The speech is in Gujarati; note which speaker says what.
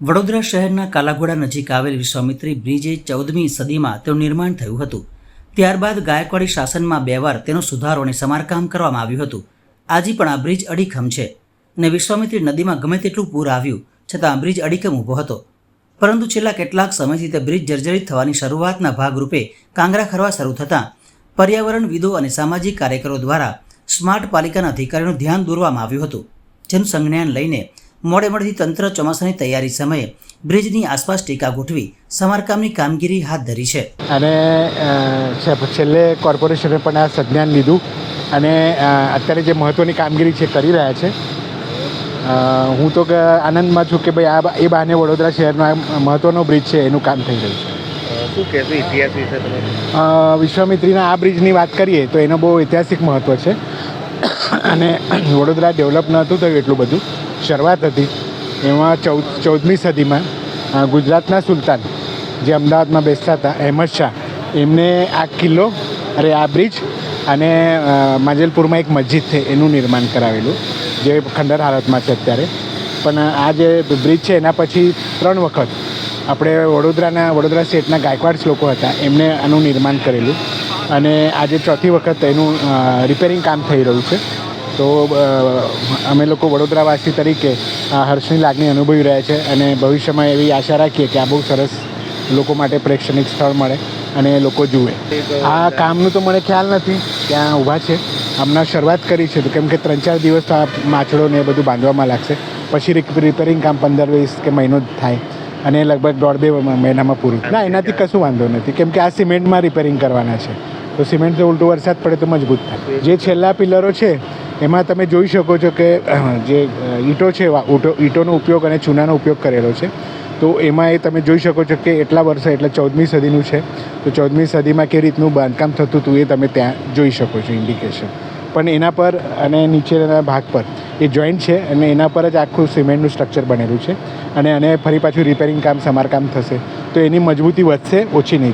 Speaker 1: વડોદરા શહેરના કાલાઘોડા નજીક આવેલ વિશ્વામિત્રી બ્રિજે ચૌદમી સદીમાં તેનું નિર્માણ થયું હતું. ત્યારબાદ ગાયકવાડી શાસનમાં બે વાર તેનો સુધારો અને સમારકામ કરવામાં આવ્યું હતું. આજે પણ આ બ્રિજ અડીખમ છે અને વિશ્વામિત્રી નદીમાં ગમે તેટલું પૂર આવ્યું છતાં આ બ્રિજ અડીખમ ઊભો હતો. પરંતુ છેલ્લા કેટલાક સમયથી તે બ્રિજ જર્જરિત થવાની શરૂઆતના ભાગરૂપે કાંગરા ખરવા શરૂ થતાં પર્યાવરણવિદો અને સામાજિક કાર્યકરો દ્વારા સ્માર્ટ પાલિકાના અધિકારીઓનું ધ્યાન દોરવામાં આવ્યું હતું. જેનું સંજ્ઞાન લઈને મોડે મોડેથી તંત્ર ચોમાસાની તૈયારી સમયે બ્રિજની આસપાસ ટીકા ગોઠવી સમારકામની કામગીરી હાથ ધરી છે.
Speaker 2: અને છેલ્લે કોર્પોરેશને પણ આ સંજ્ઞાન લીધું અને અત્યારે જે મહત્ત્વની કામગીરી છે કરી રહ્યા છે. હું તો કે આનંદમાં છું કે ભાઈ આ બા- એ બહાને વડોદરા શહેરનો આ મહત્ત્વનો બ્રિજ છે એનું કામ થઈ રહ્યું છે.
Speaker 3: શું કહેશો ઇતિહાસ વિશે તમે?
Speaker 2: વિશ્વામિત્રીના આ બ્રિજની વાત કરીએ તો એનો બહુ ઐતિહાસિક મહત્ત્વ છે. અને વડોદરા ડેવલપ નહોતું થયું એટલું બધું. શરૂઆત હતી. એમાં ચૌદ, ચૌદમી સદીમાં ગુજરાતના સુલતાન જે અમદાવાદમાં બેસતા હતા, અહેમદ શાહ, એમને આ કિલ્લો અરે આ બ્રિજ અને માજલપુરમાં એક મસ્જિદ છે, એનું નિર્માણ કરાવેલું, જે ખંડર હાલતમાં છે અત્યારે. પણ આ જે બ્રિજ છે, એના પછી ત્રણ વખત આપણે વડોદરાના, વડોદરા સ્ટેટના ગાયકવાડ લોકો હતા, એમને આનું નિર્માણ કરેલું. અને આજે ચોથી વખત એનું રિપેરિંગ કામ થઈ રહ્યું છે. તો અમે લોકો વડોદરાવાસી તરીકે હર્ષની લાગણી અનુભવી રહ્યા છે અને ભવિષ્યમાં એવી આશા રાખીએ કે આ બહુ સરસ લોકો માટે પ્રેક્ષણિક સ્થળ મળે અને લોકો જુએ. આ કામનું તો મને ખ્યાલ નથી, ત્યાં ઊભા છે. હમણાં શરૂઆત કરી છે કેમ કે ત્રણ ચાર દિવસ તો આ માછડો ને એ બધું બાંધવામાં લાગશે. પછી રિપેરિંગ કામ પંદર વીસ કે મહિનો જ થાય અને લગભગ દોઢ બે મહિનામાં પૂરું. ના, એનાથી કશું વાંધો નથી, કેમ કે આ સિમેન્ટમાં રિપેરિંગ કરવાના છે. તો સિમેન્ટ તો ઉલટો વરસાદ પડે તો મજબૂત થાય. જે છેલ્લા પિલરો છે એમાં તમે જોઈ શકો છો કે જે ઈંટો છે ઊંટો- ઈંટોનો ઉપયોગ અને ચૂનાનો ઉપયોગ કરેલો છે. તો એમાં એ તમે જોઈ શકો છો કે એટલા વર્ષે, એટલે ચૌદમી સદીનું છે, તો ચૌદમી સદીમાં કે રીતનું બાંધકામ થતું હતું એ તમે ત્યાં જોઈ શકો છો ઇન્ડિકેશન પણ એના પર અને નીચેના ભાગ પર એ જોઈન્ટ છે અને એના પર જ આખું સિમેન્ટનું સ્ટ્રક્ચર બનેલું છે. અને એને ફરી પાછું રિપેરિંગ કામ, સમારકામ થશે. તો એની મજબૂતી વધશે, ઓછી નહીં.